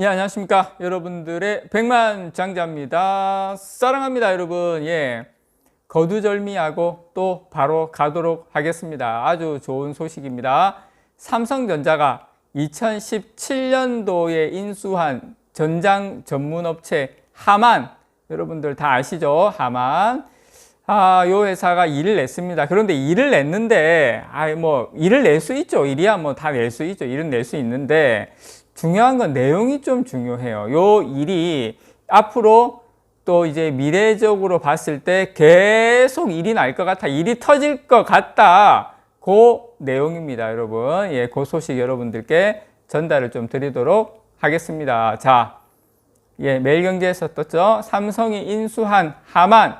예, 안녕하십니까. 여러분들의 백만 장자입니다. 사랑합니다, 여러분. 예. 거두절미하고 또 바로 가도록 하겠습니다. 아주 좋은 소식입니다. 삼성전자가 2017년도에 인수한 전장 전문업체 하만, 여러분들 다 아시죠? 하만. 아, 요 회사가 일을 냈습니다. 그런데 일을 냈는데, 아, 뭐, 일을 낼 수 있죠. 일이야 뭐 다 낼 수 있죠. 일은 낼 수 있는데, 중요한 건 내용이 좀 중요해요. 요 일이 앞으로 또 이제 미래적으로 봤을 때 계속 일이 날 것 같아. 일이 터질 것 같다. 그 내용입니다, 여러분. 예, 그 소식 여러분들께 전달을 좀 드리도록 하겠습니다. 자, 예, 매일경제에서 떴죠. 삼성이 인수한 하만,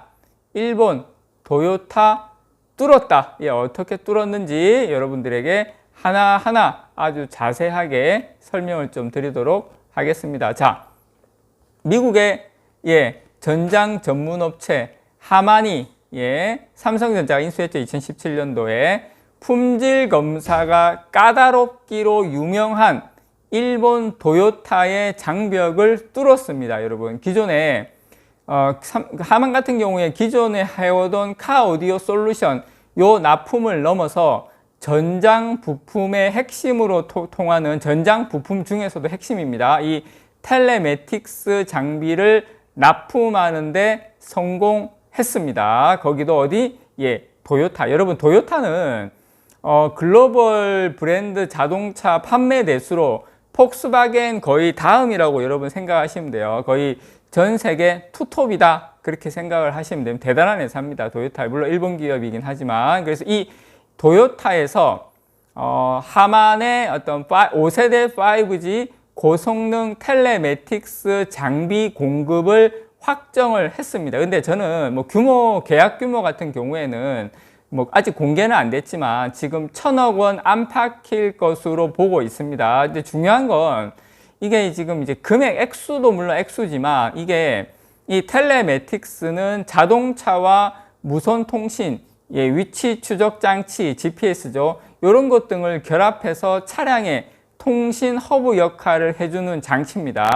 일본 도요타 뚫었다. 예, 어떻게 뚫었는지 여러분들에게 하나하나 아주 자세하게 설명을 좀 드리도록 하겠습니다. 자, 미국의 예, 전장 전문 업체 하만이 예, 삼성전자가 인수했죠. 2017년도에 품질 검사가 까다롭기로 유명한 일본 도요타의 장벽을 뚫었습니다. 여러분, 기존에 어, 하만 같은 경우에 기존에 해오던 카 오디오 솔루션 요 납품을 넘어서 전장 부품의 핵심으로 토, 통하는 전장 부품 중에서도 핵심입니다. 이 텔레매틱스 장비를 납품하는데 성공했습니다. 거기도 어디? 예, 도요타. 여러분, 도요타는 어, 글로벌 브랜드 자동차 판매 대수로 폭스바겐 거의 다음이라고 여러분 생각하시면 돼요. 거의 전 세계 투톱이다. 그렇게 생각을 하시면 됩니다. 대단한 회사입니다. 도요타. 물론 일본 기업이긴 하지만. 그래서 이 도요타에서 어, 하만의 어떤 5세대 5G 고성능 텔레매틱스 장비 공급을 확정을 했습니다. 근데 저는 뭐 규모, 계약 규모 같은 경우에는 뭐 아직 공개는 안 됐지만 지금 천억 원 안팎일 것으로 보고 있습니다. 근데 중요한 건 이게 지금 이제 금액 액수도 물론 액수지만 이게 이 텔레매틱스는 자동차와 무선 통신, 예, 위치 추적 장치, GPS죠. 이런 것 등을 결합해서 차량의 통신 허브 역할을 해주는 장치입니다.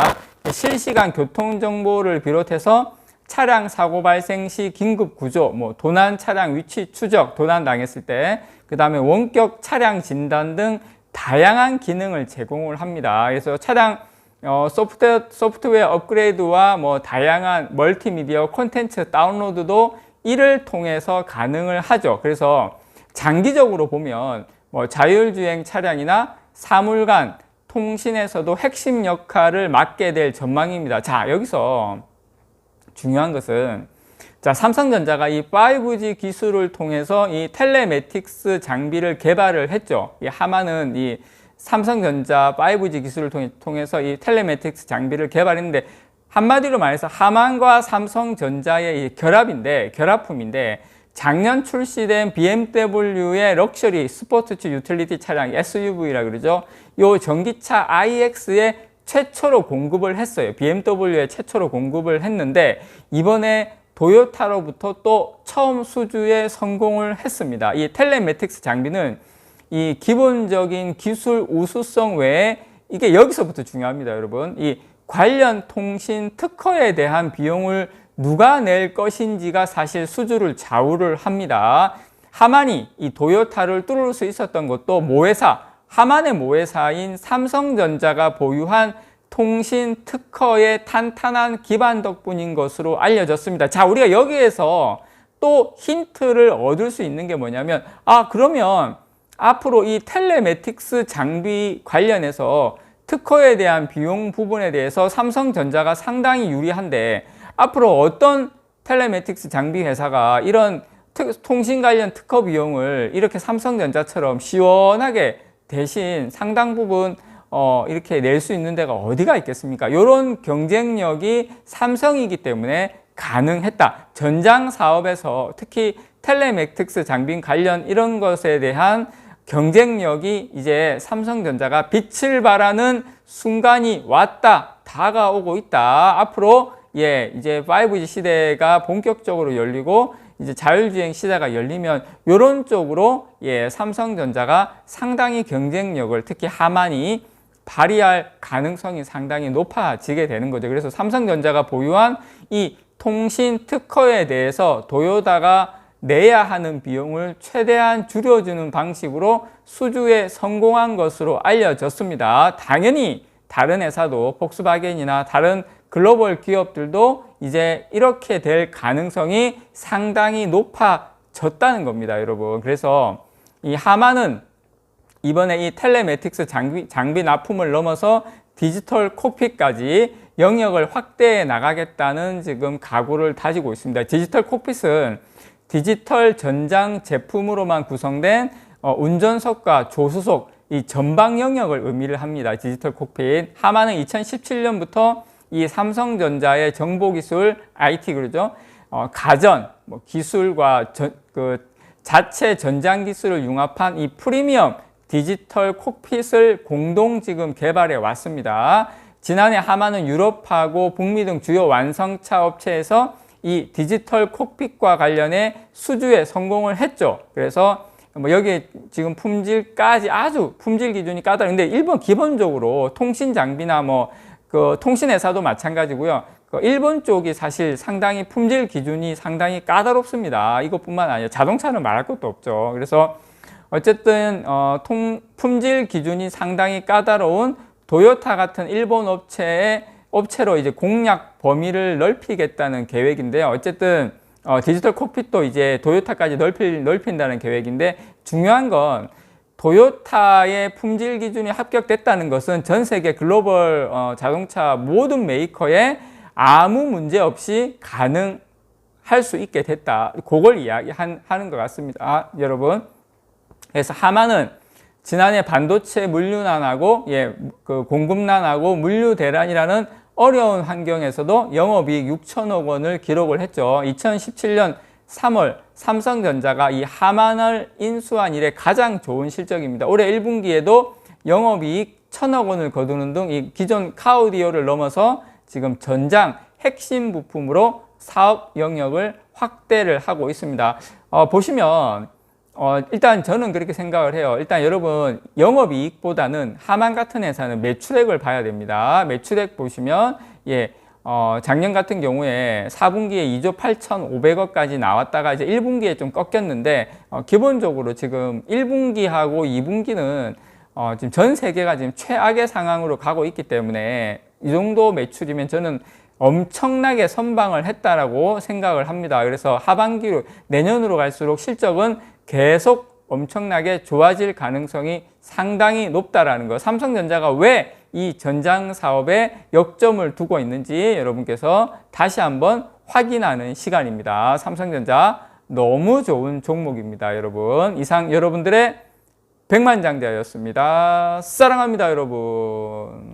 실시간 교통 정보를 비롯해서 차량 사고 발생 시 긴급 구조, 뭐 도난 차량 위치 추적, 도난 당했을 때, 그 다음에 원격 차량 진단 등 다양한 기능을 제공을 합니다. 그래서 차량 어, 소프트웨어, 소프트웨어 업그레이드와 뭐 다양한 멀티미디어 콘텐츠 다운로드도 이를 통해서 가능을 하죠. 그래서 장기적으로 보면 뭐 자율주행 차량이나 사물간 통신에서도 핵심 역할을 맡게 될 전망입니다. 자, 여기서 중요한 것은 자, 삼성전자가 이 5G 기술을 통해서 이 텔레매틱스 장비를 개발을 했죠. 이 하마는 이 삼성전자 5G 기술을 통해 서 이 텔레매틱스 장비를 개발했는데 한마디로 말해서 하만과 삼성전자의 결합인데 결합품인데 작년 출시된 BMW의 럭셔리 스포츠츠 유틸리티 차량 SUV라 그러죠. 요 전기차 iX에 최초로 공급을 했어요. BMW에 최초로 공급을 했는데 이번에 도요타로부터 또 처음 수주에 성공을 했습니다. 이 텔레매틱스 장비는 이 기본적인 기술 우수성 외에 이게 여기서부터 중요합니다, 여러분. 이 관련 통신 특허에 대한 비용을 누가 낼 것인지가 사실 수주를 좌우를 합니다. 하만이 이 도요타를 뚫을 수 있었던 것도 모회사, 하만의 모회사인 삼성전자가 보유한 통신 특허의 탄탄한 기반 덕분인 것으로 알려졌습니다. 자, 우리가 여기에서 또 힌트를 얻을 수 있는 게 뭐냐면, 아, 그러면 앞으로 이 텔레매틱스 장비 관련해서 특허에 대한 비용 부분에 대해서 삼성전자가 상당히 유리한데 앞으로 어떤 텔레매틱스 장비 회사가 이런 통신 관련 특허 비용을 이렇게 삼성전자처럼 시원하게 대신 상당 부분 어, 이렇게 낼 수 있는 데가 어디가 있겠습니까? 이런 경쟁력이 삼성이기 때문에 가능했다. 전장 사업에서 특히 텔레매틱스 장비 관련 이런 것에 대한 경쟁력이 이제 삼성전자가 빛을 발하는 순간이 왔다. 다가오고 있다. 앞으로 예, 이제 5G 시대가 본격적으로 열리고 이제 자율주행 시대가 열리면 이런 쪽으로 예, 삼성전자가 상당히 경쟁력을 특히 하만이 발휘할 가능성이 상당히 높아지게 되는 거죠. 그래서 삼성전자가 보유한 이 통신 특허에 대해서 도요다가 내야 하는 비용을 최대한 줄여주는 방식으로 수주에 성공한 것으로 알려졌습니다. 당연히 다른 회사도 폭스바겐이나 다른 글로벌 기업들도 이제 이렇게 될 가능성이 상당히 높아졌다는 겁니다, 여러분. 그래서 이 하마는 이번에 이 텔레매틱스 장비, 장비 납품을 넘어서 디지털 콕핏까지 영역을 확대해 나가겠다는 지금 각오를 다지고 있습니다. 디지털 콕핏은 디지털 전장 제품으로만 구성된 어, 운전석과 조수석 이 전방 영역을 의미를 합니다. 디지털 콕핏. 하마는 2017년부터 이 삼성전자의 정보기술 IT 그러죠. 어, 가전 뭐 기술과 전, 그 자체 전장 기술을 융합한 이 프리미엄 디지털 콕핏을 공동 지금 개발해 왔습니다. 지난해 하마는 유럽하고 북미 등 주요 완성차 업체에서 이 디지털 콕핏과 관련해 수주에 성공을 했죠. 그래서 뭐 여기 지금 품질까지 아주 품질 기준이 까다로운데 일본 기본적으로 통신 장비나 뭐 그 통신 회사도 마찬가지고요. 그 일본 쪽이 사실 상당히 품질 기준이 상당히 까다롭습니다. 이것뿐만 아니라 자동차는 말할 것도 없죠. 그래서 어쨌든 어, 통, 품질 기준이 상당히 까다로운 도요타 같은 일본 업체의 업체로 이제 공략 범위를 넓히겠다는 계획인데요. 어쨌든 어, 디지털 콕핏도 이제 도요타까지 넓힐, 넓힌다는 계획인데 중요한 건 도요타의 품질 기준이 합격됐다는 것은 전 세계 글로벌 어, 자동차 모든 메이커에 아무 문제 없이 가능할 수 있게 됐다. 그걸 이야기하는 것 같습니다. 아, 여러분. 그래서 하마는 지난해 반도체 물류난하고 예, 그 공급난하고 물류 대란이라는 어려운 환경에서도 영업이익 6천억 원을 기록을 했죠. 2017년 3월 삼성전자가 이 하만을 인수한 이래 가장 좋은 실적입니다. 올해 1분기에도 영업이익 1천억 원을 거두는 등 이 기존 카우디오를 넘어서 지금 전장 핵심 부품으로 사업 영역을 확대를 하고 있습니다. 어, 보시면 어, 일단 저는 그렇게 생각을 해요. 일단 여러분 영업이익보다는 하만 같은 회사는 매출액을 봐야 됩니다. 매출액 보시면 예. 어, 작년 같은 경우에 4분기에 2조 8,500억까지 나왔다가 이제 1분기에 좀 꺾였는데, 어, 기본적으로 지금 1분기하고 2분기는 어, 지금 전 세계가 지금 최악의 상황으로 가고 있기 때문에 이 정도 매출이면 저는 엄청나게 선방을 했다라고 생각을 합니다. 그래서 하반기로 내년으로 갈수록 실적은 계속 엄청나게 좋아질 가능성이 상당히 높다라는 거. 삼성전자가 왜 이 전장 사업에 역점을 두고 있는지 여러분께서 다시 한번 확인하는 시간입니다. 삼성전자 너무 좋은 종목입니다, 여러분. 이상 여러분들의 백만장자였습니다. 사랑합니다, 여러분.